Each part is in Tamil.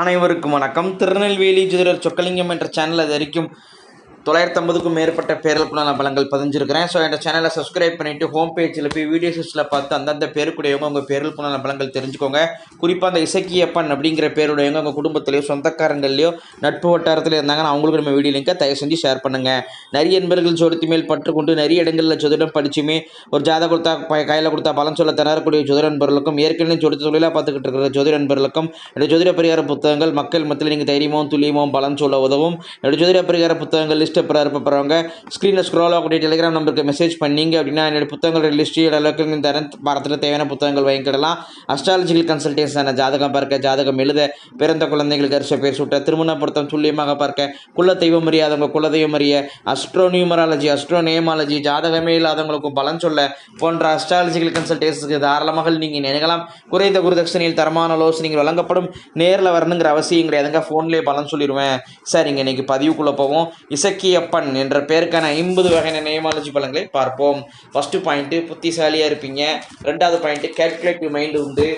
அனைவருக்கும் வணக்கம். திருநெல்வேலி ஜோதிடர் சொக்கலிங்கம் என்ற சேனல் அது வரைக்கும் தொள்ளாயிரத்தி ஐம்பதுக்கும் மேற்பட்ட பேர்களுக்குள்ள பலங்கள் பதிஞ்சிருக்கிறேன். ஸோ இந்த சேனலை சப்ஸ்கிரைப் பண்ணிவிட்டு ஹோம் பேஜில் போய் வீடியோஸில் பார்த்து அந்தந்த பேருக்குடையவங்க உங்கள் பேர்களுக்குள்ள பலங்கள் தெரிஞ்சுக்கோங்க. குறிப்பாக அந்த இசக்கியப்பன் அப்படிங்கிற பேருடையவங்க உங்கள் குடும்பத்திலையோ சொந்தக்காரங்களையோ நட்பு வட்டாரத்தில் இருந்தாங்கன்னா அவங்களுக்கு நம்ம வீடியோ லிங்கை தயவு செஞ்சு ஷேர் பண்ணுங்கள் நிறைய நண்பர்கள் ஜோதிடத்து மேல் பற்றுக்கொண்டு நிறைய இடங்களில் ஜோதிடம் படிச்சுமே ஒரு ஜாதகம் கொடுத்தா கையில் கொடுத்தா பலன் சொல்ல தரக்கூடிய ஜோதிட நண்பர்களுக்கும் ஏற்கனவே ஜோதிட தொழிலாக பார்த்துக்கிட்டு இருக்கிற ஜோதிட நண்பர்களுக்கும் இந்த ஜோதிட பரிகார புத்தகங்கள் மக்கள் மத்தியில் நீங்கள் தைரியமும் துல்லியமும் பலன் சொல்ல உதவும். என்னோட ஜோதிட பரிகார புத்தகங்கள் லிஸ்ட் இருப்பவங்க. ஸ்க்ரீனில் ஸ்க்ரோல் ஆகக்கூடிய டெலிகிராம் நம்பருக்கு மெசேஜ் பண்ணீங்க அப்படின்னா என்னோட புத்தகங்களோட லிஸ்ட் அளவுக்கு இந்த மரத்தில் தேவையான புத்தகங்கள் வாங்கிக்கிடலாம். அஸ்ட்ராலஜிக்கல் கன்சல்டேஷன் ஜாதகம் பார்க்க ஜாதகம் எழுத பிறந்த குழந்தைகளுக்கு அரிச பேர் சுட்ட திருமண பொருத்தம் துல்லியமாக பார்க்க குல தெய்வம் அறியாதவங்க குல தெய்வம் அறிய அஸ்ட்ரோ நியூமராலஜி அஸ்ட்ரோ நேமாலஜி ஜாதகமே இல்லாதவங்களுக்கு பலன் சொல்ல போன்ற அஸ்ட்ராலஜிக்கல் கன்சல்டேஷனுக்கு தாராளமாக நீங்கள் நினைக்கலாம் குறைந்த குருதட்சணையில் தரமான ஆலோசனைகள் வழங்கப்படும். நேரில் வரணுங்கிற அவசியம் கிடையாதுங்க. ஃபோன்லேயே பலன் சொல்லிடுவேன் சரிங்க இன்னைக்கு பதிவுக்குள்ளே போவோம். இலக்கியப்பன் என்ற பெயருக்கான ஐம்பது வகையான நியமாலஜி பலன்களை பார்ப்போம். ஃபஸ்ட்டு பாயிண்ட்டு புத்திசாலியாக இருப்பீங்க. ரெண்டாவது பாயிண்ட்டு கேல்குலேட்டிவ் மைண்டு உண்டு.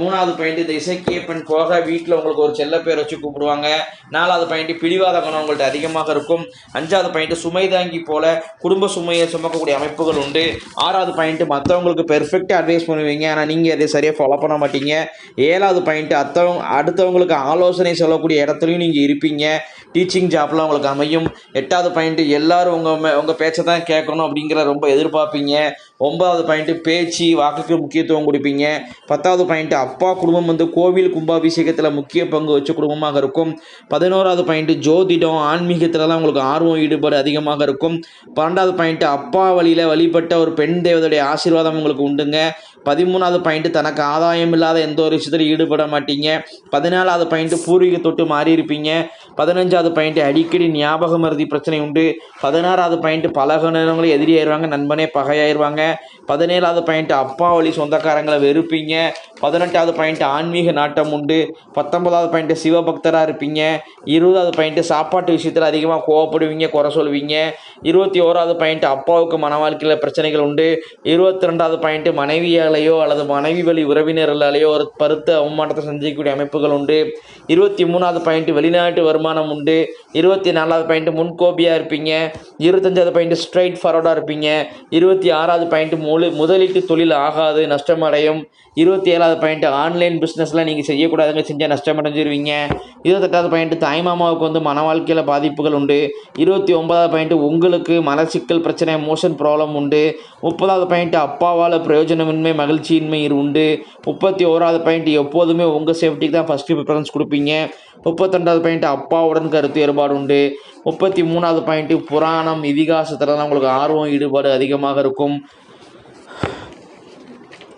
மூணாவது பாயிண்ட் இந்த இசைக்கியப்பன் போக. வீட்டில் உங்களுக்கு ஒரு செல்ல பேர் வச்சு கூப்பிடுவாங்க. நாலாவது பாயிண்ட் பிடிவாத குணம் உங்கள்ட்ட அதிகமாக இருக்கும். அஞ்சாவது பாயிண்ட் சுமை தாங்கி போல குடும்ப சுமையை சுமக்கக்கூடிய அமைப்புகள் உண்டு. ஆறாவது பாயிண்ட் மற்றவங்களுக்கு பெர்ஃபெக்டாக அட்வைஸ் பண்ணுவீங்க. ஆனால் நீங்கள் அதை சரியாக ஃபாலோ பண்ண மாட்டீங்க. ஏழாவது பாயிண்ட் அத்தவங்க அடுத்தவங்களுக்கு ஆலோசனை சொல்லக்கூடிய இடத்துலையும் நீங்கள் இருப்பீங்க. டீச்சிங் ஜாப்லாம் உங்களுக்கு அமையும். எட்டாவது பாயிண்ட்டு எல்லாரும் உங்கள் உங்கள் பேச்சை தான் கேட்கணும் அப்படிங்கிற ரொம்ப எதிர்பார்ப்பீங்க. ஒன்பதாவது பாயிண்ட்டு பேச்சு வாக்குக்கு முக்கியத்துவம் கொடுப்பீங்க. பத்தாவது பாயிண்ட் பாயிண்ட். அப்பா குடும்பம் வந்து கோவில் கும்பாபிஷேகத்தில் முக்கிய பங்கு வச்ச குடும்பமாக இருக்கும். பதினோராவது பாயிண்ட்டு ஜோதிடம் ஆன்மீகத்திலலாம் உங்களுக்கு ஆர்வம் ஈடுபாடு அதிகமாக இருக்கும். பன்னெண்டாவது பாயிண்ட்டு அப்பா வழியில் வழிபட்ட ஒரு பெண் தேவதையுடைய ஆசீர்வாதம் உங்களுக்கு உண்டுங்க. பதிமூணாவது பாயிண்ட்டு தனக்கு ஆதாயம் இல்லாத எந்த ஒரு விஷயத்திலும் ஈடுபட மாட்டீங்க. பதினாலாவது பாயிண்ட்டு பூர்வீக தொட்டு மாறி இருப்பீங்க. பதினஞ்சாவது பாயிண்ட்டு அடிக்கடி ஞாபக மருதி பிரச்சனை உண்டு. பதினாறாவது பாயிண்ட்டு பழக நேரங்களும் எதிரியாயிருவாங்க நண்பனே பகையாயிருவாங்க. பதினேழாவது பாயிண்ட்டு அப்பா வழி சொந்தக்காரங்களை வெறுப்பீங்க. பதினெட்டாவது பாயிண்ட் ஆன்மீக நாட்டம் உண்டு. பத்தொன்பதாவது பாயிண்ட் சிவபக்தராக இருப்பீங்க. இருபதாவது பாயிண்ட் சாப்பாட்டு விஷயத்தில் அதிகமாக கோவப்படுவீங்க குறை சொல்லுவீங்க. இருபத்தி ஓராவது பாயிண்ட் அப்பாவுக்கு மன வாழ்க்கையில் பிரச்சனைகள் உண்டு. இருபத்தி ரெண்டாவது பாயிண்ட் மனைவியாலேயோ அல்லது மனைவி வழி உறவினர்களாலேயோ ஒரு பருத்த அவமானத்தை சந்திக்கக்கூடிய அமைப்புகள் உண்டு. இருபத்தி மூணாவது பாயிண்ட் வெளிநாட்டு வருமானம் உண்டு. இருபத்தி நாலாவது பாயிண்ட் முன்கோபியாக இருப்பீங்க. இருபத்தஞ்சாவது பாயிண்ட் ஸ்ட்ரைட் ஃபார்வர்டாக இருப்பீங்க. இருபத்தி ஆறாவது பாயிண்ட் முழு முதலீட்டு தொழில் ஆகாது நஷ்டமடையும். இருபத்தி ஏழாவது பாயிண்ட் ஆன்லைன் பிஸ்னஸ்லாம் நீங்கள் செய்யக்கூடாதுங்க செஞ்சால் நஷ்டம் அடைஞ்சிருவீங்க இருபத்தெட்டாவது பாயிண்ட் தாய்மாமாவுக்கு வந்து மன வாழ்க்கையில் பாதிப்புகள் உண்டு. இருபத்தி ஒன்பதாவது பாயிண்ட் உங்களுக்கு மலச்சிக்கல் பிரச்சனை மோஷன் ப்ராப்ளம் உண்டு. முப்பதாவது பாயிண்ட் அப்பாவால் பிரயோஜனமின்மை மகிழ்ச்சியின்மை உண்டு. முப்பத்தி ஓராவது பாயிண்ட் எப்போதுமே உங்கள் சேஃப்டிக்கு தான் ஃபஸ்ட்டு ப்ரிஃபரன்ஸ் கொடுப்பீங்க. முப்பத்தெண்டாவது பாயிண்ட் அப்பாவுடன் கருத்து வேறுபாடு உண்டு. முப்பத்தி மூணாவது பாயிண்ட்டு புராணம் இதிகாசத்தில் தான் உங்களுக்கு ஆர்வம் ஈடுபாடு அதிகமாக இருக்கும்.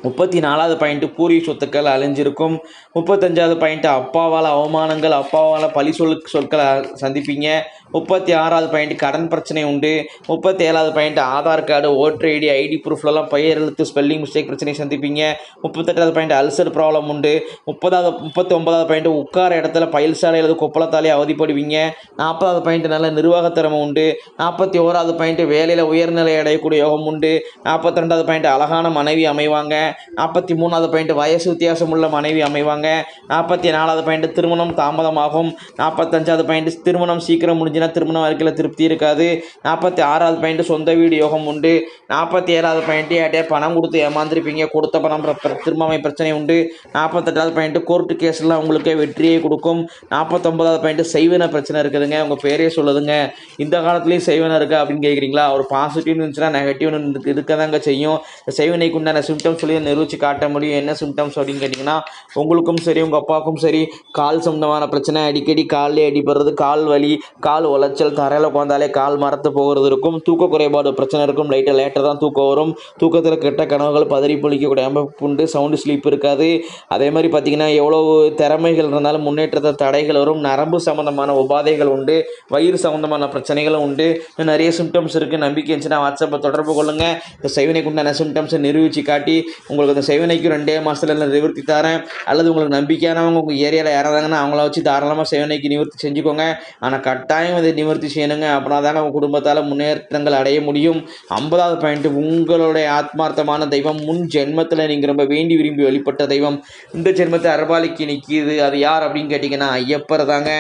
முப்பத்தி நாலாவது பாயிண்ட்டு பூரி சொத்துக்கள் அழிஞ்சிருக்கும். முப்பத்தஞ்சாவது பாயிண்ட்டு அப்பாவால் அவமானங்கள் அப்பாவால் பழி சொல் சொற்களை சந்திப்பீங்க. முப்பத்தி ஆறாவது பாயிண்ட் கடன் பிரச்சனை உண்டு. முப்பத்தி ஏழாவது point Aadhaar card voter ID ID ப்ரூஃப்லலாம் பெயர் எழுத்து ஸ்பெல்லிங் மிஸ்டேக் பிரச்சனை சந்திப்பீங்க. முப்பத்தெட்டாவது பாயிண்ட் அல்சர் ப்ராப்ளம் உண்டு. முப்பதாவது முப்பத்தி ஒன்பதாவது பாயிண்ட் உட்கார இடத்துல பயில் சாலை அல்லது கொப்பளத்தாலே அவதிப்படுவீங்க. நாற்பதாவது பாயிண்ட் நல்ல நிர்வாகத்திறமை உண்டு. நாற்பத்தி ஓராவது பாயிண்ட் வேலையில் உயர்நிலை அடையக்கூடிய யோகம் உண்டு. நாற்பத்தி ரெண்டாவது பாயிண்ட் அழகான மனைவி அமைவாங்க. நாற்பத்தி மூணாவது பாயிண்ட் வயசு வித்தியாசம் உள்ள மனைவி அமைவாங்க. நாற்பத்தி நாலாவது பாயிண்ட் திருமணம் தாமதமாகும். நாற்பத்தஞ்சாவது பாயிண்ட் திருமணம் சீக்கிரம் முடிஞ்சுன்னா திருமணம் வாழ்க்கையில் திருப்தி இருக்காது. நாற்பத்தி ஆறாவது பாயிண்ட் சொந்த வீடு யோகம் உண்டு. நாற்பத்தி ஏழாவது பாயிண்ட் யார்ட்டே பணம் கொடுத்து ஏமாந்துருப்பீங்க. கொடுத்த பணம் பிர- திரும்பமை பிரச்சனை உண்டு. நாற்பத்தெட்டாவது பாயிண்ட் கோர்ட்டு கேஸ்லாம் உங்களுக்கு வெற்றியை கொடுக்கும். நாற்பத்தொம்பதாவது பாயிண்ட் செய்வன பிரச்சனை இருக்குதுங்க. உங்கள் பேரே சொல்லுதுங்க. இந்த காலத்துலேயும் செய்வன இருக்கா அப்படின்னு கேட்குறீங்களா ஒரு பாசிட்டிவ்னு இருந்துச்சுன்னா நெகட்டிவ்னு இருக்க தாங்க செய்யும். இந்த செய்வனைக்கு உண்டான சிம்டம்ஸ் சொல்லி நிரூபித்து காட்ட முடியும். என்ன சிம்டம்ஸ் அப்படின்னு கேட்டிங்கன்னா உங்களுக்கும் சரி உங்கள் அப்பாவுக்கும் சரி கால் சம்மந்தமான பிரச்சனை. அடிக்கடி காலில் அடிபடுறது கால் வலி கால் உளைச்சல் தரையில் உட்காந்தாலே கால் மரத்து போகிறது இருக்கும். தூக்க குறைபாடு பிரச்சனை இருக்கும். லைட்டாக லேட்டாக தான் தூக்கம் வரும். தூக்கத்தில் கெட்ட கனவுகள் பதறி பொழிக்கக்கூடிய அமைப்பு உண்டு. சவுண்டு ஸ்லீப் இருக்காது. அதே மாதிரி பார்த்திங்கன்னா எவ்வளோ திறமைகள் இருந்தாலும் முன்னேற்றத்தை தடைகள் வரும். நரம்பு சம்மந்தமான உபாதைகள் உண்டு. வயிறு சம்மந்தமான பிரச்சனைகளும் உண்டு. நிறைய சிம்டம்ஸ் இருக்குது நம்பிக்கை இருந்துச்சுன்னா வாட்ஸ்அப்பை தொடர்பு கொள்ளுங்கள் இந்த செய்வினைக்கு உண்டான சிம்டம்ஸை நிரூபித்து காட்டி உங்களுக்கு அந்த சைவனைக்கு ரெண்டே மாதத்துல நிவர்த்தி தரேன். அல்லது உங்களுக்கு நம்பிக்கையானவங்க உங்கள் ஏரியாவில் யாராதாங்கன்னா அவங்கள வச்சு தாராளமாக சேவனைக்கு நிவர்த்தி செஞ்சுக்கோங்க. ஆனால் கட்டாயம் இதை நிவர்த்தி செய்யணுங்க. அப்படின்னா தானே உங்கள் குடும்பத்தால் முன்னேற்றங்கள் அடைய முடியும். ஐம்பதாவது பாயிண்ட் உங்களுடைய ஆத்மார்த்தமான தெய்வம் முன் ஜென்மத்தில் நீங்கள் ரொம்ப வேண்டி விரும்பி வழிபட்ட தெய்வம். இந்த ஜென்மத்தை அரபாலிக்கு நிற்கிது அது யார் அப்படின்னு கேட்டிங்கன்னா ஐயப்பர் தாங்க.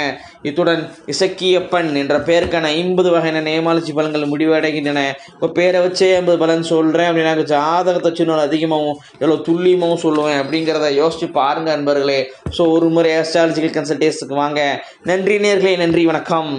இத்துடன் இசக்கியப்பன் என்ற பெயருக்கான ஐம்பது வகையான நேமாலஜி பலன்கள் முடிவடைகின்றன. இப்போ பேரை வச்சே ஐம்பது பலன் சொல்கிறேன் அப்படின்னா ஜாதகத்தை சின்ன அதிகமாகவும் எவ்வளோ துல்லியமாகவும் சொல்லுவேன் அப்படிங்கிறத யோசிச்சு பாருங்கள் நண்பர்களே ஸோ ஒரு முறை ஆஸ்ட்ராலஜிக்கல் கன்சல்டேஷனுக்கு வாங்க. நன்றி நேர்களே நன்றி வணக்கம்.